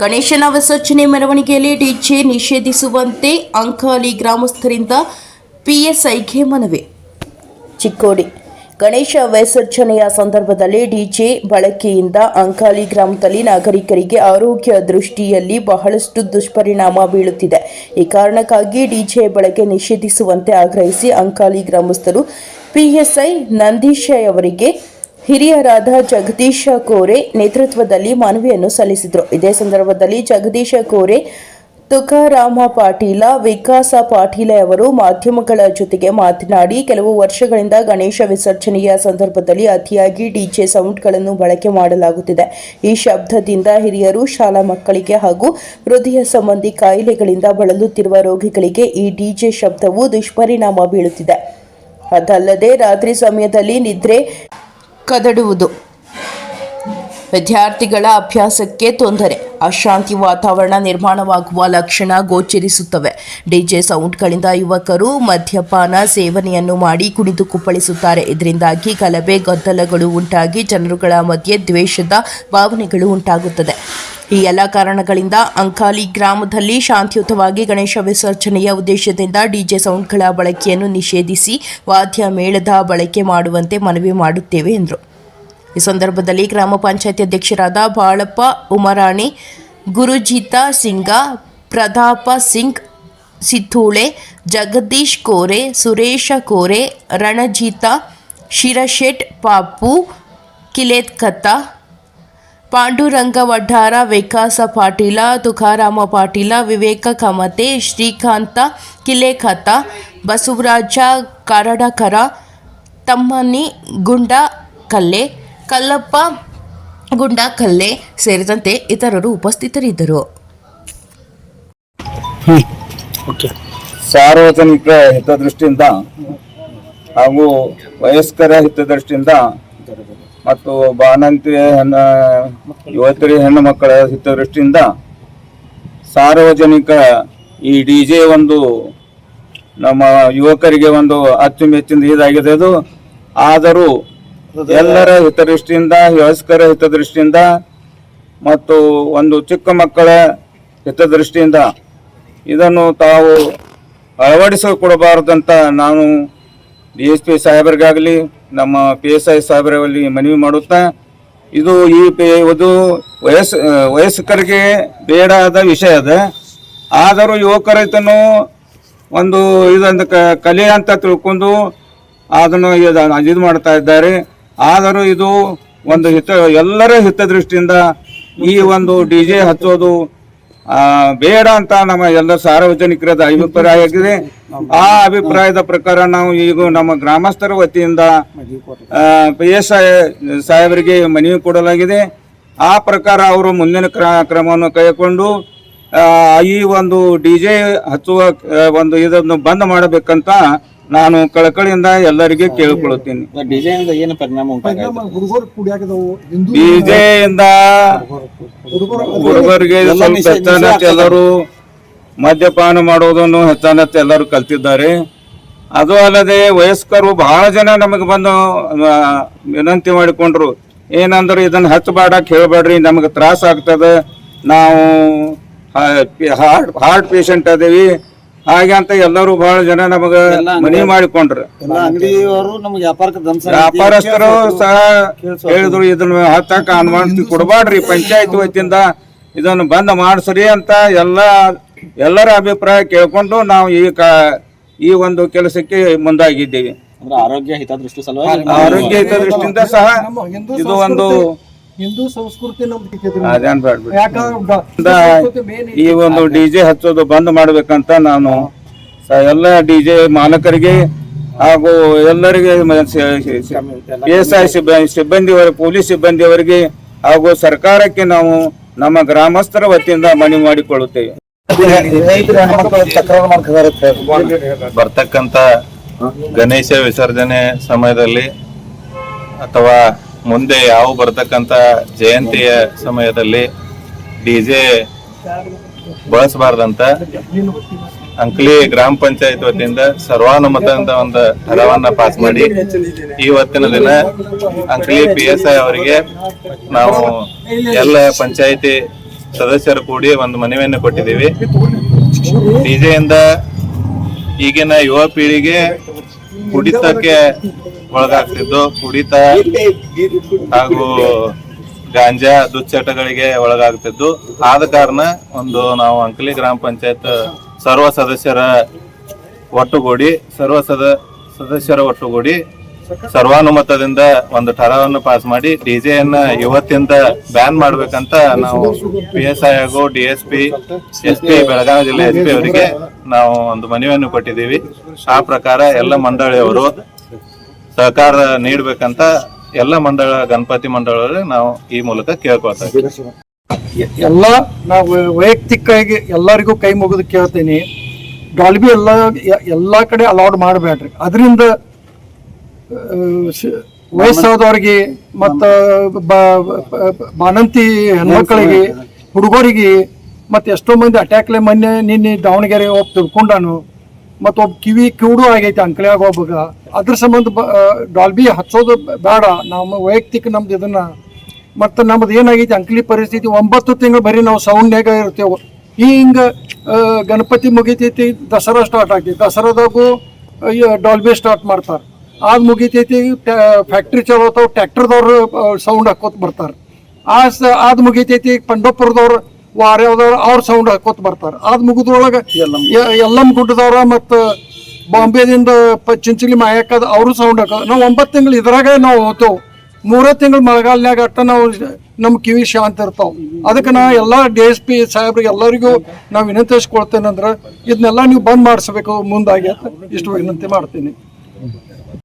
ಗಣೇಶನ ವಿಸರ್ಜನೆ ಮೆರವಣಿಗೆಯಲ್ಲಿ ಡಿಜೆ ನಿಷೇಧಿಸುವಂತೆ ಅಂಕಾಲಿ ಗ್ರಾಮಸ್ಥರಿಂದ ಪಿಎಸ್ಐಗೆ ಮನವಿ. ಚಿಕ್ಕೋಡಿ. ಗಣೇಶ ವಿಸರ್ಜನೆಯ ಸಂದರ್ಭದಲ್ಲಿ ಡಿಜೆ ಬಳಕೆಯಿಂದ ಅಂಕಾಲಿ ಗ್ರಾಮದಲ್ಲಿ ನಾಗರಿಕರಿಗೆ ಆರೋಗ್ಯ ದೃಷ್ಟಿಯಲ್ಲಿ ಬಹಳಷ್ಟು ದುಷ್ಪರಿಣಾಮ ಬೀಳುತ್ತಿದೆ. ಈ ಕಾರಣಕ್ಕಾಗಿ ಡಿಜೆ ಬಳಕೆ ನಿಷೇಧಿಸುವಂತೆ ಆಗ್ರಹಿಸಿ ಅಂಕಾಲಿ ಗ್ರಾಮಸ್ಥರು ಪಿಎಸ್ಐ ನಂದೀಶ್ ಅವರಿಗೆ ಹಿರಿಯರಾದ ಜಗದೀಶ ಕೋರೆ ನೇತೃತ್ವದಲ್ಲಿ ಮನವಿಯನ್ನು ಸಲ್ಲಿಸಿದರು. ಇದೇ ಸಂದರ್ಭದಲ್ಲಿ ಜಗದೀಶ ಕೋರೆ, ತುಕಾರಾಮ ಪಾಟೀಲ, ವಿಕಾಸ ಪಾಟೀಲ ಅವರು ಮಾಧ್ಯಮಗಳ ಜೊತೆಗೆ ಮಾತನಾಡಿ, ಕೆಲವು ವರ್ಷಗಳಿಂದ ಗಣೇಶ ವಿಸರ್ಜನೆಯ ಸಂದರ್ಭದಲ್ಲಿ ಅತಿಯಾಗಿ ಡಿಜೆ ಸೌಂಡ್ಗಳನ್ನು ಬಳಕೆ ಮಾಡಲಾಗುತ್ತಿದೆ. ಈ ಶಬ್ದದಿಂದ ಹಿರಿಯರು ಶಾಲಾ ಮಕ್ಕಳಿಗೆ ಹಾಗೂ ಹೃದಯ ಸಂಬಂಧಿ ಕಾಯಿಲೆಗಳಿಂದ ಬಳಲುತ್ತಿರುವ ರೋಗಿಗಳಿಗೆ ಈ ಡಿಜೆ ಶಬ್ದವು ದುಷ್ಪರಿಣಾಮ ಬೀಳುತ್ತಿದೆ. ಅದಲ್ಲದೆ ರಾತ್ರಿ ಸಮಯದಲ್ಲಿ ನಿದ್ರೆ ಕದಡುವುದು. ವಿದ್ಯಾರ್ಥಿಗಳ ಅಭ್ಯಾಸಕ್ಕೆ ತೊಂದರೆ. ಅಶಾಂತಿ ವಾತಾವರಣ ನಿರ್ಮಾಣವಾಗುವ ಲಕ್ಷಣ ಗೋಚರಿಸುತ್ತವೆ. ಡಿಜೆ ಸೌಂಡ್ಗಳಿಂದ ಯುವಕರು ಮದ್ಯಪಾನ ಸೇವನೆಯನ್ನು ಮಾಡಿ ಕುಣಿದು ಕುಪ್ಪಳಿಸುತ್ತಾರೆ. ಇದರಿಂದಾಗಿ ಗಲಭೆ, ಗದ್ದಲಗಳು ಉಂಟಾಗಿ ಜನರುಗಳ ಮಧ್ಯೆ ದ್ವೇಷದ ಭಾವನೆಗಳು ಉಂಟಾಗುತ್ತದೆ. ಈ ಎಲ್ಲ ಕಾರಣಗಳಿಂದ ಅಂಕಾಲಿ ಗ್ರಾಮದಲ್ಲಿ ಶಾಂತಿಯುತವಾಗಿ ಗಣೇಶ ವಿಸರ್ಜನೆಯ ಉದ್ದೇಶದಿಂದ ಡಿಜೆ ಸೌಂಡ್ಗಳ ಬಳಕೆಯನ್ನು ನಿಷೇಧಿಸಿ ವಾದ್ಯ ಮೇಳದ ಬಳಕೆ ಮಾಡುವಂತೆ ಮನವಿ ಮಾಡುತ್ತೇವೆ ಎಂದರು. ಈ ಸಂದರ್ಭದಲ್ಲಿ ಗ್ರಾಮ ಪಂಚಾಯತಿ ಅಧ್ಯಕ್ಷರಾದ ಬಾಳಪ್ಪ, ಉಮರಾಣಿ, ಗುರುಜಿತಾ ಸಿಂಗ, ಪ್ರತಾಪ ಸಿಂಗ್ ಸಿಥೂಳೆ ಜಗದೀಶ್ ಕೋರೆ, ಸುರೇಶ ಕೋರೆ, ರಣಜಿತ, ಶಿರಶೆಟ್, ಪಾಪು, ಕಿಲೇತ್ಕತ್ತ ಪಾಂಡುರಂಗ ವಡ್ಡಾರ ವಿಕಾಸ ಪಾಟೀಲ ತುಕಾರಾಮ ಪಾಟೀಲ ವಿವೇಕ ಕಮತೆ ಶ್ರೀಕಾಂತ ಕಿಲೇಖತ ಬಸವರಾಜ ಕರಡಕರ ತಮ್ಮನಿ ಗುಂಡ ಕಲ್ಲೆ ಕಲ್ಲಪ್ಪ ಗುಂಡ ಕಲ್ಲೆ ಸೇರಿದಂತೆ ಇತರರು ಉಪಸ್ಥಿತರಿದ್ದರು. ಓಕೆ. ಸಾರ್ವಜನಿಕ ಹಿತದೃಷ್ಟಿಯಿಂದ ಹಾಗೂ ವಯಸ್ಕರ ಹಿತದೃಷ್ಟಿಯಿಂದ ಮತ್ತು ಬಾಣಂತಿ ಹೆಣ್ಣ, ಯುವತಿಯರ ಹೆಣ್ಣು ಮಕ್ಕಳ ಹಿತದೃಷ್ಟಿಯಿಂದ ಸಾರ್ವಜನಿಕ ಈ ಡಿ ಜೆ ಒಂದು ನಮ್ಮ ಯುವಕರಿಗೆ ಒಂದು ಅಚ್ಚುಮೆಚ್ಚಿನ ಇದಾಗಿದೆ ಅದು. ಆದರೂ ಎಲ್ಲರ ಹಿತದೃಷ್ಟಿಯಿಂದ, ವಯಸ್ಕರ ಹಿತದೃಷ್ಟಿಯಿಂದ ಮತ್ತು ಒಂದು ಚಿಕ್ಕ ಮಕ್ಕಳ ಹಿತದೃಷ್ಟಿಯಿಂದ ಇದನ್ನು ತಾವು ಅಳವಡಿಸಿಕೊಡಬಾರ್ದಂತ ನಾನು ಡಿ ಎಸ್ ಪಿ ಸಾಹೇಬರಿಗಾಗಲಿ, ನಮ್ಮ ಪಿ ಎಸ್ ಐ ಸಾಹೇಬರಲ್ಲಿ ಮನವಿ ಮಾಡುತ್ತಾ, ಇದು ಈ ಇದು ವಯಸ್ ವಯಸ್ಕರಿಗೆ ಬೇಡಾದ ವಿಷಯ ಅದ. ಆದರೂ ಯುವಕರೈತನು ಒಂದು ಇದೊಂದು ಕಲೆ ಅಂತ ತಿಳ್ಕೊಂಡು ಅದನ್ನು ಇದು- ಮಾಡ್ತಾ ಇದ್ದಾರೆ. ಆದರೂ ಇದು ಒಂದು ಹಿತ, ಎಲ್ಲರ ಹಿತದೃಷ್ಟಿಯಿಂದ ಈ ಒಂದು ಡಿ ಜೆ ಹಚ್ಚೋದು ಬೇಡ ಅಂತ ನಮ್ಮ ಎಲ್ಲ ಸಾರ್ವಜನಿಕರ ಅಭಿಪ್ರಾಯ ಆಗಿದೆ. ಆ ಅಭಿಪ್ರಾಯದ ಪ್ರಕಾರ ನಾವು ಈಗ ನಮ್ಮ ಗ್ರಾಮಸ್ಥರ ವತಿಯಿಂದ ಪಿ ಎಸ್ ಸಾಹೇಬರಿಗೆ ಮನವಿ ಕೊಡಲಾಗಿದೆ. ಆ ಪ್ರಕಾರ ಅವರು ಮುಂದಿನ ಕ್ರ- ಕ್ರಮವನ್ನು ಕೈಗೊಂಡು ಈ ಒಂದು ಡಿ ಜೆ ಹಚ್ಚುವ ಒಂದು ಇದನ್ನು ಬಂದ್ ಮಾಡಬೇಕಂತ ನಾನು ಕಳಕಳಿಯಿಂದ ಎಲ್ಲರಿಗೆ ಕೇಳಿಕೊಳ್ಳುತ್ತೀನಿ. ಬಿಜೆಯಿಂದ ಏನು ಪರಿಣಾಮ ಡಿಜೆಯಿಂದ ಹುಡುಗರಿಗೆ ಸ್ವಲ್ಪ ಹೆಚ್ಚಾನತ್ತೆ ಎಲ್ಲರೂ ಮದ್ಯಪಾನ ಮಾಡೋದನ್ನು ಹೆಚ್ಚಾನತ್ತೆ ಎಲ್ಲರೂ ಕಲ್ತಿದ್ದಾರೆ. ಅದು ಅಲ್ಲದೆ ವಯಸ್ಕರು ಬಹಳ ಜನ ನಮಗೆ ಬಂದು ವಿನಂತಿ ಮಾಡಿಕೊಂಡ್ರು. ಏನಂದ್ರೆ ಇದನ್ನ ಹಚ್ಚಬೇಡ ಕೇಳಬೇಡ್ರಿ ನಮಗೆ ತ್ರಾಸ ಆಗ್ತದೆ. ನಾವು ಹಾರ್ಟ್ ಹಾರ್ಟ್ ಪೇಷಂಟ್ ಅದೇವಿ. ಹಾಗೆ ಅಂತ ಎಲ್ಲರೂ ಬಹಳ ಜನ ನಮಗ ಮನವಿ ಮಾಡಿಕೊಂಡ್ರ. ಎಲ್ಲ ಅಂಗಡಿಯವರು ನಮ್ಗೆ ವ್ಯಾಪಾರಕ್ಕೆ ದಂಸ ವ್ಯಾಪಾರಸ್ಥರು ಸಹ ಹೇಳಿದ್ರು ಇದನ್ನ ಹತ್ತಕ್ಕ ಅನುಮಾನಿಸಿ ಕೊಡಬಾಡ್ರಿ ಪಂಚಾಯತ್ ವತಿಯಿಂದ ಇದನ್ನು ಬಂದ್ ಮಾಡಿಸ್ರಿ ಅಂತ ಎಲ್ಲ ಎಲ್ಲರ ಅಭಿಪ್ರಾಯ ಕೇಳ್ಕೊಂಡು ನಾವು ಈ ಕ- ಈ ಒಂದು ಕೆಲಸಕ್ಕೆ ಮುಂದಾಗಿದ್ದೀವಿ. ಅಂದ್ರೆ ಆರೋಗ್ಯ ಹಿತದೃಷ್ಟಿ ಸಲುವಾಗಿ ಆರೋಗ್ಯ ಹಿತದೃಷ್ಟಿಯಿಂದ ಸಹ ಇದು ಒಂದು ಹಿಂದೂ ಸಂಸ್ಕೃತಿ. ಅದೇನ್ ಈ ಒಂದು ಡಿಜೆ ಹಚ್ಚೋದು ಬಂದ್ ಮಾಡ್ಬೇಕಂತ ನಾನು ಎಲ್ಲ ಡಿಜೆ ಮಾಲಕರಿಗೆ ಹಾಗೂ ಎಲ್ಲರಿಗೆ ಪಿ ಎಸ್ ಐ ಸಿಬ್ಬಂದಿಯವರ ಪೊಲೀಸ್ ಸಿಬ್ಬಂದಿಯವರಿಗೆ ಹಾಗೂ ಸರ್ಕಾರಕ್ಕೆ ನಾವು ನಮ್ಮ ಗ್ರಾಮಸ್ಥರ ವತಿಯಿಂದ ಮನವಿ ಮಾಡಿಕೊಳ್ಳುತ್ತೇವೆ. ಬರ್ತಕ್ಕಂತ ಗಣೇಶ ವಿಸರ್ಜನೆ ಸಮಯದಲ್ಲಿ ಅಥವಾ ಮುಂದೆ ಯಾವ ಬರ್ತಕ್ಕಂತ ಜಯಂತಿಯ ಸಮಯದಲ್ಲಿ ಡಿಜೆ ಬಳಸಬಾರ್ದಂತ ಅಂಕ್ಲಿ ಗ್ರಾಮ ಪಂಚಾಯತ್ ವತಿಯಿಂದ ಸರ್ವಾನುಮತದಿಂದ ಒಂದು ಠರಾವನ್ನ ಪಾಸ್ ಮಾಡಿ ಇವತ್ತಿನ ದಿನ ಅಂಕ್ಲಿ ಪಿ ಎಸ್ ಐ ಅವರಿಗೆ ನಾವು ಎಲ್ಲ ಪಂಚಾಯತಿ ಸದಸ್ಯರು ಕೂಡಿ ಒಂದು ಮನವಿಯನ್ನು ಕೊಟ್ಟಿದ್ದೀವಿ. ಡಿಜೆಯಿಂದ ಈಗಿನ ಯುವ ಪೀಳಿಗೆ ಕುಡಿತಕ್ಕೆ ಒಳಗಾಗ್ತಿದ್ದು ಕುಡಿತ ಹಾಗೂ ಗಾಂಜಾ ದುಶ್ಚಟಗಳಿಗೆ ಒಳಗಾಗ್ತಿದ್ದು. ಆದ ಕಾರಣ ಒಂದು ನಾವು ಅಂಕಲಿ ಗ್ರಾಮ ಪಂಚಾಯತ್ ಸರ್ವ ಸದಸ್ಯರ ಒಟ್ಟುಗೂಡಿ, ಸರ್ವ ಸದ, ಸದಸ್ಯರ ಒಟ್ಟುಗೂಡಿ ಸರ್ವಾನುಮತದಿಂದ ಒಂದು ಠರವನ್ನು ಪಾಸ್ ಮಾಡಿ ಡಿಜೆಯನ್ನ ಇವತ್ತಿಂದ ಬ್ಯಾನ್ ಮಾಡ್ಬೇಕಂತ ನಾವು ಪಿ ಎಸ್ ಐ ಹಾಗೂ D S P S P, Belagavi ಜಿಲ್ಲೆ ಎಸ್ ಪಿ ಅವರಿಗೆ ನಾವು ಒಂದು ಮನವಿಯನ್ನು ಕೊಟ್ಟಿದ್ದೀವಿ. ಆ ಪ್ರಕಾರ ಎಲ್ಲ ಮಂಡಳಿಯವರು ಸಹಕಾರ ನೀಡಬೇಕಂತ ಎಲ್ಲ ಮಂಡಳ, ಗಣಪತಿ ಮಂಡಳ ನಾವು ಈ ಮೂಲಕ ಕೇಳ್ಕೊಳ್ತಾ ಎಲ್ಲ ನಾವು ವೈಯಕ್ತಿಕವಾಗಿ ಎಲ್ಲರಿಗೂ ಕೈ ಮುಗಿದು ಕೇಳ್ತೀನಿ. ಡಾಲ್ಬಿ ಎಲ್ಲ, ಎಲ್ಲಾ ಕಡೆ ಅಲೌಡ್ ಮಾಡಬೇಡ್ರಿ. ಅದರಿಂದ ವಯಸ್ಸಾದವ್ರಿಗೆ ಮತ್ತ ಬಾಣಂತಿ ಹೆಣ್ಮಕ್ಳಿಗೆ, ಹುಡುಗರಿಗೆ ಮತ್ತೆ ಎಷ್ಟೋ ಮಂದಿ ಅಟ್ಯಾಕ್ಲೆ ಮೊನ್ನೆ ನಿನ್ನೆ ದಾವಣಗೆರೆ ಹೋಗಿ ತಿಳ್ಕೊಂಡಾನು. ಮತ್ತು ಒಬ್ಬ ಕಿವಿ ಕಿವುಡು ಆಗೈತೆ ಅಂಕಲ್ಯಾಗ ಒಬ್ಬಗ. ಅದ್ರ ಸಂಬಂಧ ಡಾಲ್ಬಿ ಹಚ್ಚೋದು ಬೇಡ. ನಮ್ಮ ವೈಯಕ್ತಿಕ ನಮ್ದು ಇದನ್ನ. ಮತ್ತು ನಮ್ದು ಏನಾಗೈತಿ ಅಂಕಲಿ ಪರಿಸ್ಥಿತಿ ಒಂಬತ್ತು ತಿಂಗಳು ಬರೀ ನಾವು ಸೌಂಡ್ನ್ಯಾಗ ಇರ್ತೇವೆ. ಹಿಂಗ ಆ, ಗಣಪತಿ ಮುಗಿತೈತಿ ದಸರಾ ಸ್ಟಾರ್ಟ್ ಆಗ್ತೈತಿ ದಸರಾದಾಗೂ ಡಾಲ್ಬಿ ಸ್ಟಾರ್ಟ್ ಮಾಡ್ತಾರೆ. ಆದ್ ಮುಗಿತೈತಿ ಫ್ಯಾಕ್ಟ್ರಿ ಚಲೋತಾವ್ ಟ್ರ್ಯಾಕ್ಟರ್ದವ್ರು ಸೌಂಡ್ ಹಾಕೋತ ಬರ್ತಾರೆ. ಆ ಸ ಆದ್ ಮುಗಿತೈತಿ ಪಂಡಪುರದವ್ರು ವಾರ್ಯಾವ್ದವ್ರು ಅವ್ರ ಸೌಂಡ್ ಹಾಕೋತ ಬರ್ತಾರೆ. ಅದು ಮುಗಿದ್ರೊಳಗೆ ಎಲ್ಲಮ್ ಗುಡ್ಡದವ್ರ ಮತ್ತು ಬಾಂಬೆದಿಂದ ಪ ಚಿಂಚಲಿ ಮಾಯಕ್ಕದ ಅವರು ಸೌಂಡ್ ಹಾಕೋದು ನಾವು ಒಂಬತ್ತು ತಿಂಗಳು ಇದ್ರಾಗ ನಾವು ಹೋಗ್ತೇವೆ ಮೂರೇ ತಿಂಗಳು ಮಳೆಗಾಲನ್ಯಾಗ ಅಟ್ಟ ನಾವು ನಮ್ಮ ಕಿವಿ ಶಾಂತ ಇರ್ತಾವೆ. ಅದಕ್ಕೆ ನಾ ಎಲ್ಲ ಡಿ ಎಸ್ ಪಿ ಸಾಹೇಬ್ರಿಗೆ ಎಲ್ಲರಿಗೂ ನಾವು ವಿನಂತಿಸ್ಕೊಳ್ತೇನೆ ಅಂದ್ರೆ ಇದನ್ನೆಲ್ಲ ನೀವು ಬಂದ್ ಮಾಡಿಸ್ಬೇಕು ಮುಂದಾಗಿ ಇಷ್ಟು ವಿನಂತಿ ಮಾಡ್ತೀನಿ.